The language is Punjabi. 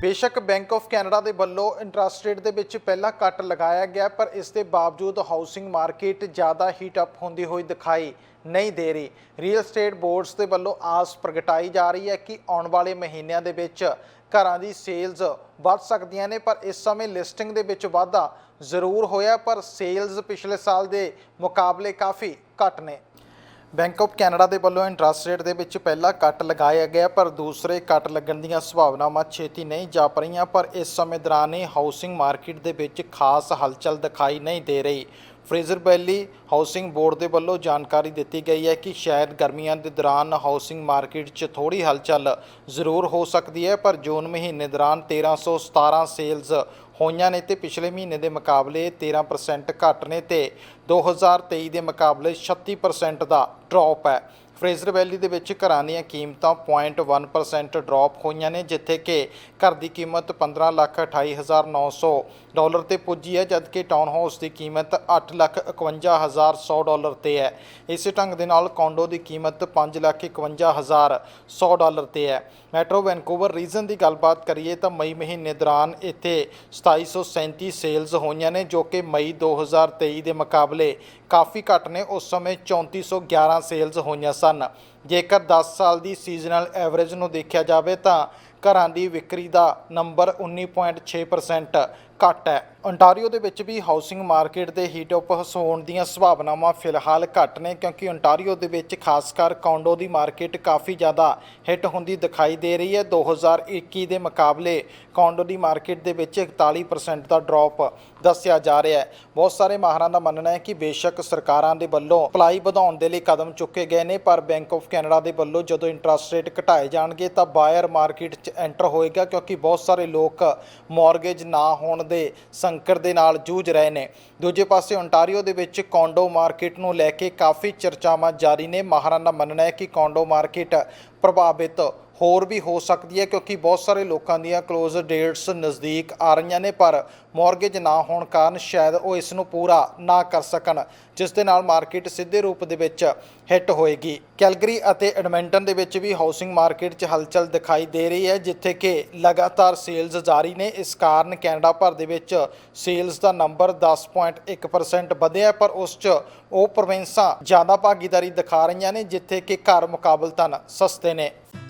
ਬੇਸ਼ੱਕ ਬੈਂਕ ਆਫ ਕੈਨੇਡਾ ਦੇ ਵੱਲੋਂ ਇੰਟਰਸਟ ਰੇਟ ਦੇ ਵਿੱਚ ਪਹਿਲਾਂ ਕੱਟ ਲਗਾਇਆ ਗਿਆ, ਪਰ ਇਸ ਦੇ ਬਾਵਜੂਦ ਹਾਊਸਿੰਗ ਮਾਰਕੀਟ ਜ਼ਿਆਦਾ ਹੀਟ ਅਪ ਹੁੰਦੀ ਹੋਈ ਦਿਖਾਈ ਨਹੀਂ ਦੇ ਰਹੀ। ਰੀਅਲ ਸਟੇਟ ਬੋਰਡਸ ਦੇ ਵੱਲੋਂ ਆਸ ਪ੍ਰਗਟਾਈ ਜਾ ਰਹੀ ਹੈ ਕਿ ਆਉਣ ਵਾਲੇ ਮਹੀਨਿਆਂ ਦੇ ਵਿੱਚ ਘਰਾਂ ਦੀ ਸੇਲਜ਼ ਵੱਧ ਸਕਦੀਆਂ ਨੇ, ਪਰ ਇਸ ਸਮੇਂ ਲਿਸਟਿੰਗ ਦੇ ਵਿੱਚ ਵਾਧਾ ਜ਼ਰੂਰ ਹੋਇਆ, ਪਰ ਸੇਲਜ਼ ਪਿਛਲੇ ਸਾਲ ਦੇ ਮੁਕਾਬਲੇ ਕਾਫੀ ਘੱਟ ਨੇ। ਬੈਂਕ ਆਫ ਕੈਨੇਡਾ ਦੇ ਵੱਲੋਂ ਇੰਟਰਸਟ ਰੇਟ ਦੇ ਵਿੱਚ ਪਹਿਲਾ ਕੱਟ ਲਗਾਇਆ ਗਿਆ, ਪਰ ਦੂਸਰੇ ਕੱਟ ਲੱਗਣ ਦੀਆਂ ਸੰਭਾਵਨਾਵਾਂ ਛੇਤੀ ਨਹੀਂ ਜਾਪ ਰਹੀਆਂ, ਪਰ ਇਸ ਸਮੇਂ ਦੌਰਾਨ ਹੀ ਹਾਊਸਿੰਗ ਮਾਰਕੀਟ ਦੇ ਵਿੱਚ ਖਾਸ ਹਲਚਲ ਦਿਖਾਈ ਨਹੀਂ ਦੇ ਰਹੀ। ਫਰੇਜ਼ਰ ਵੈਲੀ ਹਾਊਸਿੰਗ ਬੋਰਡ ਦੇ ਵੱਲੋਂ ਜਾਣਕਾਰੀ ਦਿੱਤੀ ਗਈ ਹੈ ਕਿ ਸ਼ਾਇਦ ਗਰਮੀਆਂ ਦੇ ਦੌਰਾਨ ਹਾਊਸਿੰਗ ਮਾਰਕੀਟ 'ਚ ਥੋੜੀ ਹਲਚਲ ਜ਼ਰੂਰ ਹੋ ਸਕਦੀ ਹੈ, ਪਰ ਜੂਨ ਮਹੀਨੇ ਦੌਰਾਨ 1317 ਸੇਲਜ਼ ਹੋਈਆਂ ਨੇ ਤੇ ਪਿਛਲੇ ਮਹੀਨੇ ਦੇ ਮੁਕਾਬਲੇ 13% ਘੱਟ ਨੇ ਤੇ 2023 ਦੇ ਮੁਕਾਬਲੇ 36% ਦਾ ਡ੍ਰੌਪ ਹੈ। ਫਰੇਜ਼ਰ ਵੈਲੀ ਦੇ ਵਿੱਚ ਘਰਾਂ ਦੀਆਂ ਕੀਮਤਾਂ 0.1% ਡ੍ਰੌਪ ਹੋਈਆਂ ਨੇ ਜਿੱਥੇ ਕਿ ਘਰ ਦੀ ਕੀਮਤ 15,28,900 ਡਾਲਰ ਤੇ ਪੁੱਜੀ ਹੈ ਜਦਕਿ ਟਾਊਨ ਹਾਊਸ ਦੀ ਕੀਮਤ 8,51,100 ਡਾਲਰ ਤੇ ਹੈ। ਇਸੇ ਢੰਗ ਦੇ ਨਾਲ ਕੌਂਡੋ ਦੀ ਕੀਮਤ 5,51,100 ਡਾਲਰ ਤੇ ਹੈ। ਮੈਟਰੋ ਵੈਨਕੂਵਰ ਰੀਜਨ ਦੀ ਗੱਲਬਾਤ ਕਰੀਏ ਤਾਂ ਮਈ ਮਹੀਨੇ ਦੌਰਾਨ ਇੱਥੇ 2737 ਸੇਲਜ਼ ਹੋਈਆਂ ਨੇ ਜੋ ਕਿ ਮਈ 2023 ਦੇ ਮੁਕਾਬਲੇ ਕਾਫੀ ਘੱਟ ਨੇ। ਉਸ ਸਮੇਂ 3411 ਸੇਲਜ਼ ਹੋਈਆਂ ਸਨ। ਜੇਕਰ 10 ਸਾਲ ਦੀ ਸੀਜ਼ਨਲ ਐਵਰੇਜ ਨੂੰ ਦੇਖਿਆ ਜਾਵੇ ਤਾਂ ਘਰਾਂ ਦੀ ਵਿਕਰੀ ਦਾ ਨੰਬਰ 19.6% ਘੱਟ ਹੈ। ਓਨਟਾਰੀਓ ਦੇ ਵਿੱਚ ਵੀ ਹਾਊਸਿੰਗ ਮਾਰਕੀਟ ਦੇ ਹੀਟ ਅਪ ਹੋਣ ਦੀਆਂ ਸੰਭਾਵਨਾਵਾਂ ਫਿਲਹਾਲ ਘੱਟ ਨੇ ਕਿਉਂਕਿ ਓਨਟਾਰੀਓ ਦੇ ਵਿੱਚ ਖਾਸ ਕਰ ਕੌਂਡੋ ਦੀ ਮਾਰਕੀਟ ਕਾਫੀ ਜ਼ਿਆਦਾ ਹਿੱਟ ਹੁੰਦੀ ਦਿਖਾਈ ਦੇ ਰਹੀ ਹੈ। 2021 ਦੇ ਮੁਕਾਬਲੇ ਕੌਂਡੋ ਦੀ ਮਾਰਕੀਟ ਦੇ ਵਿੱਚ 41% ਦਾ ਡ੍ਰੌਪ ਦੱਸਿਆ ਜਾ ਰਿਹਾ ਹੈ। ਬਹੁਤ ਸਾਰੇ ਮਾਹਰਾਂ ਦਾ ਮੰਨਣਾ ਹੈ ਕਿ ਬੇਸ਼ੱਕ ਸਰਕਾਰਾਂ ਦੇ ਵੱਲੋਂ ਅਪਲਾਈ ਵਧਾਉਣ ਦੇ ਲਈ ਕਦਮ ਚੁੱਕੇ ਗਏ ਨੇ, ਪਰ ਬੈਂਕ ਆਫ ਕੈਨੇਡਾ ਦੇ ਵੱਲੋਂ ਜਦੋਂ ਇੰਟਰਸਟ ਰੇਟ ਘਟਾਏ ਜਾਣਗੇ ਤਾਂ ਬਾਇਰ ਮਾਰਕੀਟ 'ਚ ਐਂਟਰ ਹੋਏਗਾ ਕਿਉਂਕਿ ਬਹੁਤ ਸਾਰੇ ਲੋਕ ਮਾਰਗੇਜ ਨਾ ਹੋਣ ਦੇ ਸੰਕਟ ਦੇ ਨਾਲ ਜੂਝ ਰਹੇ ਨੇ। ਦੂਜੇ ਪਾਸੇ ਓਨਟਾਰੀਓ ਦੇ ਵਿੱਚ ਕੌਂਡੋ ਮਾਰਕੀਟ ਨੂੰ ਲੈ ਕੇ ਕਾਫੀ ਚਰਚਾਵਾਂ ਜਾਰੀ ਨੇ। ਮਾਹਰਾਂ ਦਾ ਮੰਨਣਾ ਹੈ ਕਿ ਕੌਂਡੋ ਮਾਰਕੀਟ ਪ੍ਰਭਾਵਿਤ ਹੋਰ ਵੀ ਹੋ ਸਕਦੀ ਹੈ ਕਿਉਂਕਿ ਬਹੁਤ ਸਾਰੇ ਲੋਕਾਂ ਦੀਆਂ ਕਲੋਜ਼ ਡੇਟਸ ਨਜ਼ਦੀਕ ਆ ਰਹੀਆਂ ਨੇ, ਪਰ ਮਾਰਗੇਜ ਨਾ ਹੋਣ ਕਾਰਨ ਸ਼ਾਇਦ ਉਹ ਇਸ ਨੂੰ ਪੂਰਾ ਨਾ ਕਰ ਸਕਣ, ਜਿਸ ਦੇ ਨਾਲ ਮਾਰਕੀਟ ਸਿੱਧੇ ਰੂਪ ਦੇ ਵਿੱਚ ਹਿੱਟ ਹੋਏਗੀ। ਕੈਲਗਰੀ ਅਤੇ ਐਡਮਿੰਟਨ ਦੇ ਵਿੱਚ ਵੀ ਹਾਊਸਿੰਗ ਮਾਰਕੀਟ 'ਚ ਹਲਚਲ ਦਿਖਾਈ ਦੇ ਰਹੀ ਹੈ, ਜਿੱਥੇ ਕਿ ਲਗਾਤਾਰ ਸੇਲਜ਼ ਜਾਰੀ ਨੇ। ਇਸ ਕਾਰਨ ਕੈਨੇਡਾ ਭਰ ਦੇ ਵਿੱਚ ਸੇਲਜ਼ ਦਾ ਨੰਬਰ 10.1% ਵਧਿਆ ਪਰ ਉਸ 'ਚ ਉਹ ਪ੍ਰੋਵਿੰਸਾਂ ਜ਼ਿਆਦਾ ਭਾਗੀਦਾਰੀ ਦਿਖਾ ਰਹੀਆਂ ਨੇ, ਜਿੱਥੇ ਕਿ ਘਰ ਮੁਕਾਬਲਤਨ ਸਸਤੇ ਨੇ।